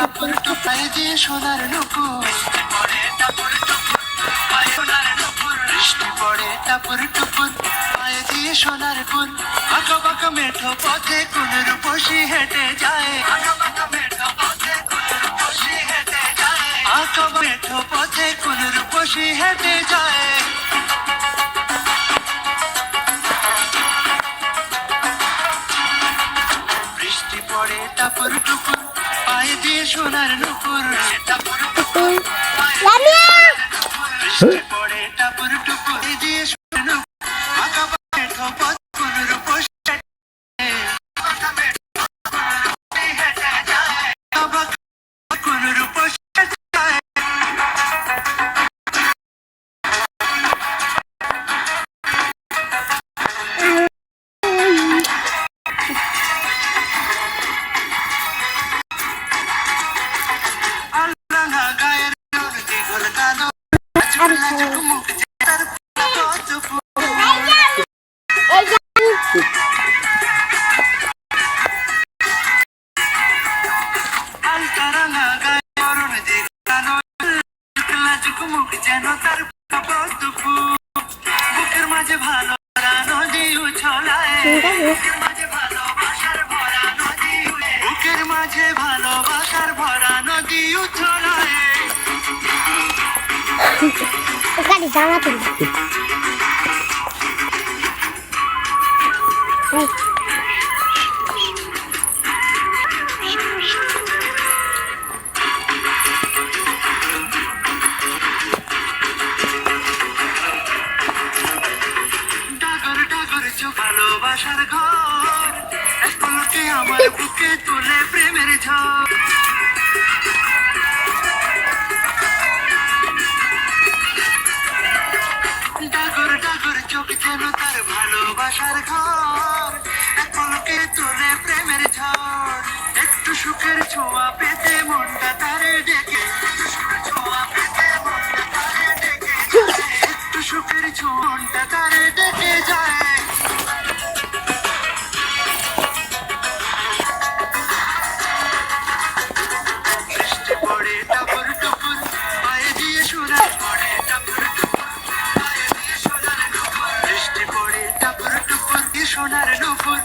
টাপুর টুপুর পায়ে সোনার নুপুর। বৃষ্টি পড়ে টাপুর টুপুর পায়ে দিয়ে সোনার বাঁকা মেঠো পথে কোন রূপসী হেঁটে যায়। আঁকা মেঠো পথে কোন রূপসী পথে কোন রূপসী হেঁটে যায়। পায়ে দিয়ে সোনার নুপুর টাপুর টুপুর পড়ে টাপুর টুপুর দিয়ে যেন তার বুকের মাঝে ভালো নদী বুকের মাঝে ভালোবাসার ভরা ওখানে জামা তুলি ভালোবাসার ঘর এক আমার বুকে তুলে প্রেমের ঝড়। ডাগর চোখ যেন তার ভালোবাসার ঘর। পলকে তুলে প্রেমের ঝড়। একটু সুখের ছোঁয়া পেতে মনটা তারে ডেকে। একটু সুখের ছোঁয়া মনটা তারে ডেকে যায়। সোনার নুপুর